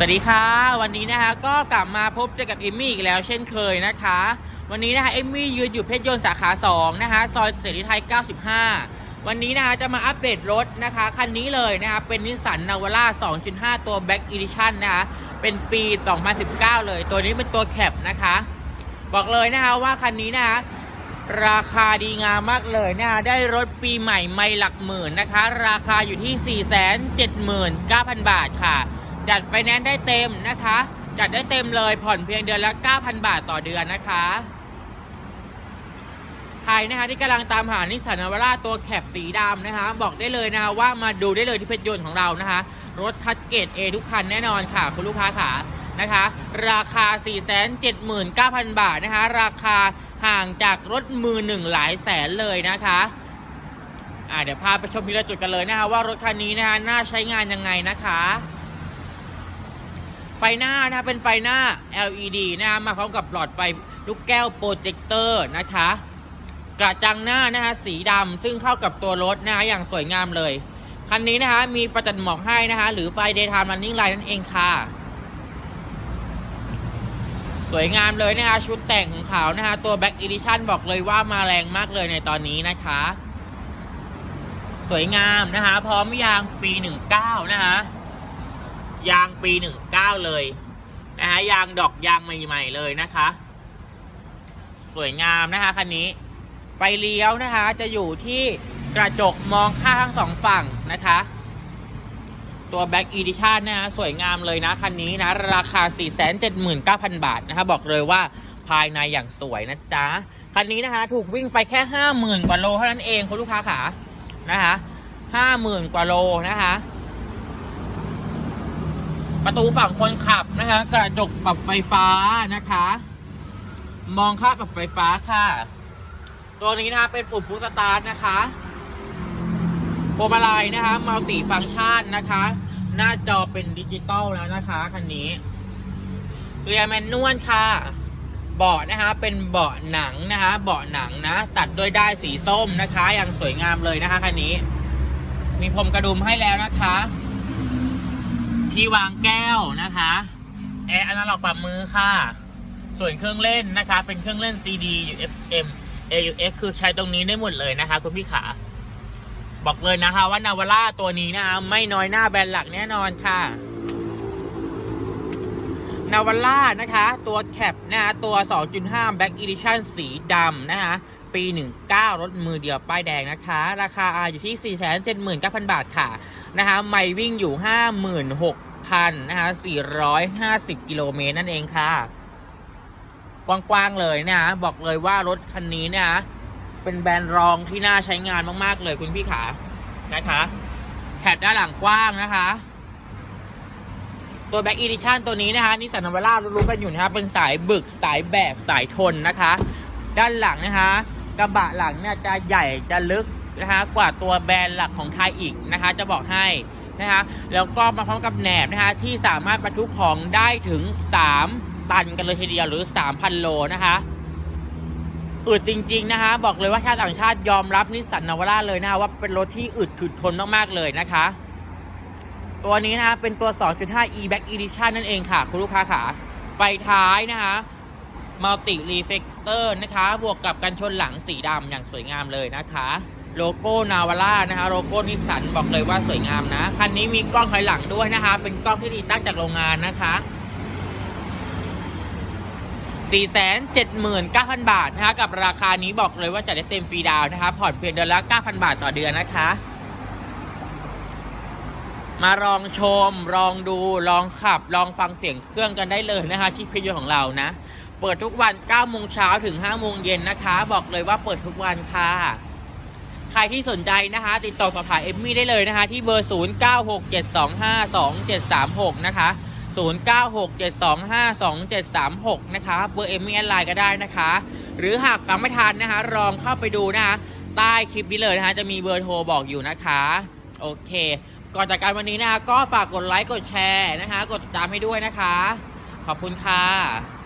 สวัสดีค่ะ วันนี้นะคะก็กลับมาพบเจอกับเอมมี่อีกแล้วเช่นเคยนะคะ วันนี้นะคะเอมมี่ยืนอยู่เพชรยนต์สาขา2นะคะซอยเสรีไทย 95 วันนี้นะคะจะมาอัปเดตรถนะคะคันนี้เลยนะคะเป็นนิสสันนาวาร่า 2.5 ตัว Black Edition นะคะเป็นปี 2019 เลย ตัวนี้เป็นตัวแคปนะคะ บอกเลยนะคะว่าคันนี้นะคะราคาดีงามมากเลยนะคะได้รถปีใหม่ไม่หลักหมื่นนะคะ ราคาอยู่ที่ 479,000 บาทค่ะ จัดไฟแนนซ์ได้เต็มนะคะ จัดได้เต็มเลยผ่อนเพียงเดือนละ 9,000 บาทต่อเดือนนะคะ ใครนะคะที่กำลังตามหานิสสันนาวาร่าตัวแคปสีดำนะคะ บอกได้เลยนะคะว่ามาดูได้เลยที่เพชรยนต์ของเรานะคะ รถคัดเกรด A ทุกคันแน่นอนค่ะ คุณลูกค้าขานะคะ ราคา 479,000 บาทนะคะ ราคาห่างจากรถมือหนึ่งหลายแสนเลยนะคะอ่าเดี๋ยวพาไปชมทีละจุดกันเลยนะคะว่ารถคันนี้นะคะน่าใช้งานยังไงนะคะ ไฟหน้านะเป็นไฟหน้า LED นะคะมาพร้อมกับหลอดไฟลูกแก้วโปรเจคเตอร์นะคะ กระจังหน้านะคะสีดำซึ่งเข้ากับตัวรถนะคะอย่างสวยงามเลย คันนี้นะคะมีไฟตัดหมอกให้นะคะหรือไฟ daytime running light นั่นเองค่ะ สวยงามเลยนะคะชุดแต่งของเขานะคะตัว Black Edition บอกเลยว่ามาแรงมากเลยในตอนนี้นะคะ สวยงามนะคะ พร้อมยางปี 19 นะคะ ยางปี19เลยนะฮะยางดอกยางใหม่ๆเลยนะคะ สวยงามนะคะคันนี้ ไฟเลี้ยวนะคะ จะอยู่ที่กระจกมองข้างทั้งสองฝั่งนะคะ ตัว Back Edition นะฮะสวยงามเลยนะคันนี้นะ ราคา 479,000 บาทนะคะบอกเลยว่าภายในอย่างสวยนะจ๊ะ คันนี้นะคะ ถูกวิ่งไปแค่ 50,000 กว่าโลเท่านั้นเองคุณลูกค้าขานะคะ 50,000 กว่าโลนะคะ ประตูฝั่งคนขับนะคะ กระจกปรับไฟฟ้านะคะ มองข้าปรับไฟฟ้าค่ะ ตัวนี้นะคะเป็นปุ่มฟูสตาร์ทนะคะพวงมาลัยนะคะมัลติฟังก์ชันนะคะ หน้าจอเป็นดิจิตอลแล้วนะคะคันนี้เรียร์แมนนวลค่ะ เบาะนะคะ เป็นเบาะหนังนะคะ เบาะหนังนะ ตัดด้วยได้ายสีส้มนะคะ อย่างสวยงามเลยนะคะคันนี้ มีพรมกระดุมให้แล้วนะคะ ที่วางแก้วนะคะแอร์อนาล็อกปรับมือค่ะ ส่วนเครื่องเล่นนะคะ เป็นเครื่องเล่น CD FM AUX คือใช้ตรงนี้ได้หมดเลยนะคะ คุณพี่ขาบอกเลยนะคะ ว่านาวาร่าตัวนี้นะคะไม่น้อยหน้าแบรนด์หลักแน่นอนค่ะนาวาร่านะคะ ตัวแคปนะคะตัว 2.5 Black Edition สีดำนะคะ ปี 19 รถมือเดียวป้ายแดงนะคะ ราคาอยู่ที่ 479,000 บาทค่ะนะคะ ไม่วิ่งอยู่ 56,000นะคะ450 กิโลเมตรนั่นเองค่ะ กว้างๆเลยนะะบอกเลยว่ารถคันนี้เนะเป็นแบรนด์รองที่น่าใช้งานมากๆเลยคุณพี่ขานะคะแถบด้านหลังกว้างนะคะ ตัว Back Edition ตัวนี้นะคะนิสสันนวาร่ารู้กันอยู่นะคะเป็นสายบึกสายแบกสายทนนะคะ ด้านหลังนะคะกระบะหลังเนี่ยจะใหญ่จะลึกนะคะกว่าตัวแบรนด์หลักของไทยอีกนะคะ จะบอกให้ นะคะแล้วก็มาพร้อมกับแหนบนะคะที่สามารถบรรทุกของได้ถึง 3 ตันกันเลยทีเดียวหรือ 3,000 โลนะคะอึดจริงๆนะคะบอกเลยว่าชาติต่างชาติยอมรับนิสสันนาวาร่าเลยนะคะว่าเป็นรถที่อึดถึดทนมากๆเลยนะคะ ตัวนี้นะคะเป็นตัว 2.5 e back edition นั่นเองค่ะ คุณลูกค้าขาไฟท้ายนะคะมัลติรีเฟกเตอร์นะคะ บวกกับกันชนหลังสีดำอย่างสวยงามเลยนะคะ โลโก้นาวาร่านะคะโลโก้นิสสันบอกเลยว่าสวยงามนะ คันนี้มีกล้องถอยหลังด้วยนะคะ เป็นกล้องที่ติดตั้งจากโรงงานนะคะ479,000 บาทนะคะกับราคานี้บอกเลยว่าจะได้เต็มฟรีดาวน์นะคะผ่อนเพียงเดือนละ9,000 บาทต่อเดือนนะคะ มาลองชม ลองดู ลองขับ ลองฟังเสียงเครื่องกันได้เลยนะคะ ที่พิยของเรานะ เปิดทุกวัน9โมงเช้าถึง5โมงเย็นนะคะ บอกเลยว่าเปิดทุกวันค่ะ ใครที่สนใจนะคะ ติดต่อสอบถามเอมมี่ได้เลยนะคะ ที่เบอร์ 0967252736 นะคะ 0967252736 นะคะ เบอร์เอมมี่แอดไลน์ก็ได้นะคะ หรือหากฟังไม่ทันนะคะลองเข้าไปดูนะคะ ใต้คลิปนี้เลยนะคะ จะมีเบอร์โทรบอกอยู่นะคะ โอเค ก่อนจากการวันนี้นะคะ ก็ฝากกดไลค์ กดแชร์นะคะ กดติดตามให้ด้วยนะคะ ขอบคุณค่ะ